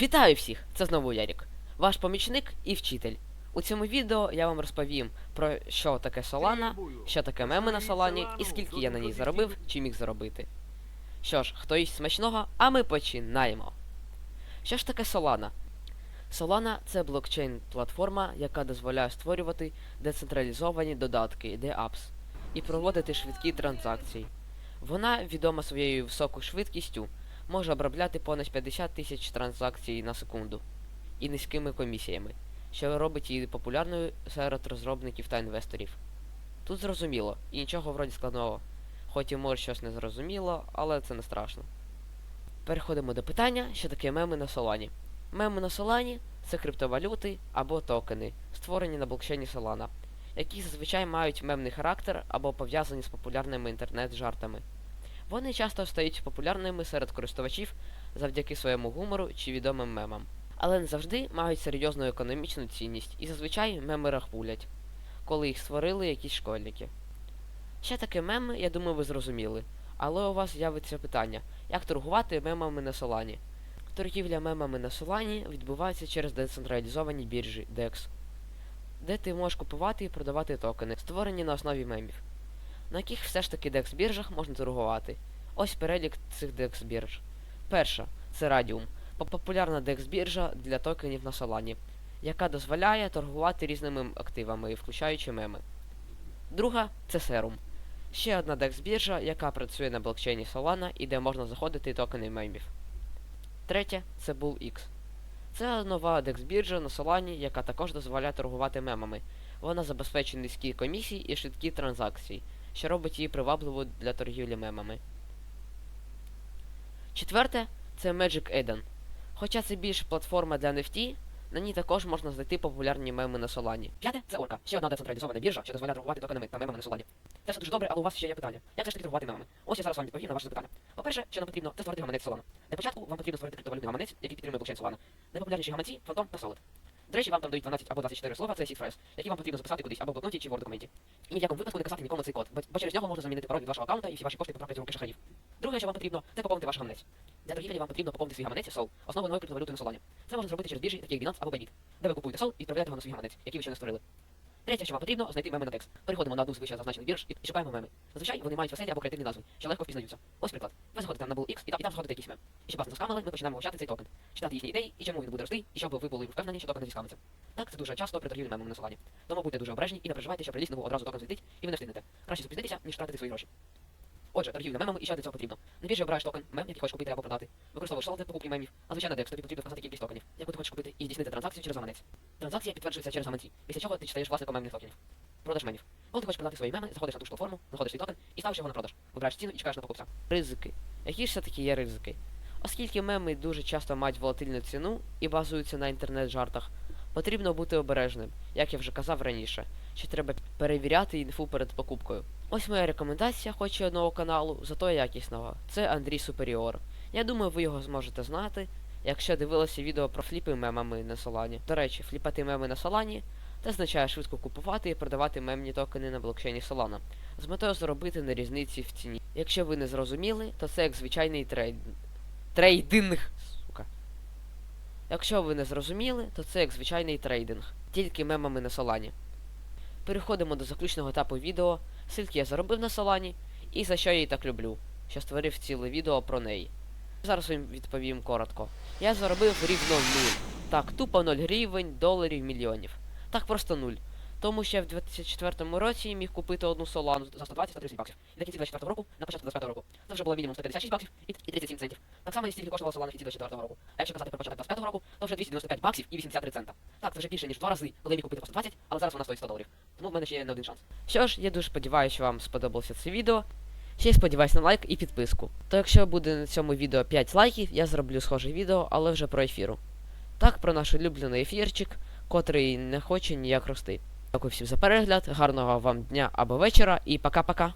Вітаю всіх! Це знову Ярік, ваш помічник і вчитель. У цьому відео я вам розповім про що таке Solana, що таке меми на Солані і скільки я на ній заробив чи міг заробити. Що ж, хто їсть смачного, а ми починаємо. Що ж таке Solana? Solana – це блокчейн-платформа, яка дозволяє створювати децентралізовані додатки DApps і проводити швидкі транзакції. Вона відома своєю високою швидкістю, може обробляти понад 50 тисяч транзакцій на секунду і низькими комісіями, що робить її популярною серед розробників та інвесторів. Тут зрозуміло, і нічого вроді складного, хоч і може щось не зрозуміло, але це не страшно. Переходимо до питання, що таке меми на Солані. Меми на Солані це криптовалюти або токени, створені на блокчейні Solana, які зазвичай мають мемний характер або пов'язані з популярними інтернет-жартами. Вони часто стають популярними серед користувачів завдяки своєму гумору чи відомим мемам. Але не завжди мають серйозну економічну цінність і зазвичай меми рахулять, коли їх створили якісь школьники. Ще таке меми, я думаю, ви зрозуміли. Але у вас з'явиться питання, як торгувати мемами на Солані. Торгівля мемами на Солані відбувається через децентралізовані біржі DEX, де ти можеш купувати і продавати токени, створені на основі мемів на яких все ж таки DEX біржах можна торгувати. Ось перелік цих DEX бірж. Перша це Radium, популярна DEX біржа для токенів на Solana, яка дозволяє торгувати різними активами, включаючи меми. Друга це Serum. Ще одна DEX біржа, яка працює на блокчейні Solana і де можна заходити токени мемів. Третя це BullX. Це нова DEX біржа на Solana, яка також дозволяє торгувати мемами. Вона забезпечує низькі комісії і швидкі транзакції що робить її привабливою для торгівлі мемами. Четверте це Magic Eden. Хоча це більш платформа для NFT, на ній також можна знайти популярні меми на Солані. П'яте це Орка, ще одна децентралізована біржа, що дозволяє торгувати токенами та мемами на Солані. Це все дуже добре, але у вас ще є питання. Як же ж таки торгувати мемами? Ось я зараз вам відповім на ваше запитання. По-перше, що нам потрібно, це створити гаманець Solana. Для початку вам потрібно створити криптовалютний гаманець, який підтримує блокчейн Solana. Найпопулярніші гаманці Phantom та Solid. До речі, вам там дають 12 або 24 слова, це сітфрес, які вам потрібно записати кудись або в блокноті чи в Word-документі. І ні в якому випадку не казати нікому цей код, бо, через нього можна замінити пароль від вашого аккаунта і всі ваші кошти потраплять у руки шахраїв. Друге, що вам потрібно, це поповнити ваш гаманець. Для торгівлі вам потрібно поповнити свій гаманець сол, основою криптовалюти на солоні. Це можна зробити через біржі, такі як Binance або Bybit, де ви купуєте сол і відправляєте його на свій гаманець, який ви ще не створили. Третє, що вам потрібно, знайти меми на текст. Переходимо на одну з вище зазначених бірж і шукаємо меми. Зазвичай вони мають веселі або креативні назви, що легко впізнаються. Ось приклад. Ви заходите на X і там, і там заходите якийсь мем. І щоб вас не заскамили, ми починаємо вивчати цей токен, читати їхні ідеї і чому він буде рости, і щоб ви були впевнені, що токен не зіскамиться. Так, це дуже часто при торгівлі мемами на Солані. Тому будьте дуже обережні і не переживайте, що приліз нову одразу токен злетить, і ви не встигнете. Краще зупинитися, ніж тратити свої гроші. Отже, торгівля мемами і що для цього потрібно. На біржі обираєш токен, мем, який хочеш купити або продати. Використовуєш солод для покупки мемів, а звичайно декс, тобі потрібно вказати кількість токенів, яку ти хочеш купити, і здійснити транзакцію через гаманець. Транзакція підтверджується через гаманці, після чого ти стаєш власником мемних токенів. Продаж мемів. Коли ти хочеш продати свої меми, заходиш на ту ж платформу, знаходиш свій токен і ставиш його на продаж. Вибираєш ціну і чекаєш на покупця. Ризики. Які ж все-таки є ризики? Оскільки меми дуже часто мають волатильну ціну і базуються на інтернет-жартах, потрібно бути обережним, як я вже казав раніше, що треба перевіряти інфу перед покупкою. Ось моя рекомендація, хоч і одного каналу, зато якісного. Це Андрій Суперіор. Я думаю, ви його зможете знати, якщо дивилися відео про фліпи мемами на Солані. До речі, фліпати меми на Солані це означає швидко купувати і продавати мемні токени на блокчейні Solana, з метою заробити на різниці в ціні. Якщо ви не зрозуміли, то це як звичайний трейд... трейдинг. Сука. Якщо ви не зрозуміли, то це як звичайний трейдинг, тільки мемами на Солані. Переходимо до заключного етапу відео, скільки я заробив на Солані, і за що я її так люблю, що створив ціле відео про неї. Зараз вам відповім коротко. Я заробив рівно 0. Так, тупо 0 гривень, доларів, мільйонів. Так просто нуль. Тому я в 2024 році міг купити одну солану за 120-130 баксів. І на кінці 24 року, на початку 25 року, це вже було мінімум 156 баксів і, і 37 центів. Так само і стільки коштувала солана в кінці 24 року. А якщо казати про початок 25 року, то вже 295 баксів і 83 цента. Так, це вже більше ніж два рази, коли міг купити по 120, але зараз вона стоїть 100 доларів. Тому в мене ще є не один шанс. Що ж, я дуже сподіваюся, що вам сподобалося це відео. Ще й сподіваюсь на лайк і підписку. То якщо буде на цьому відео 5 лайків, я зроблю схоже відео, але вже про ефіру. Так, про наш улюблений ефірчик, котрий не хоче ніяк рости. Дякую всім за перегляд, гарного вам дня або вечора і пока-пока.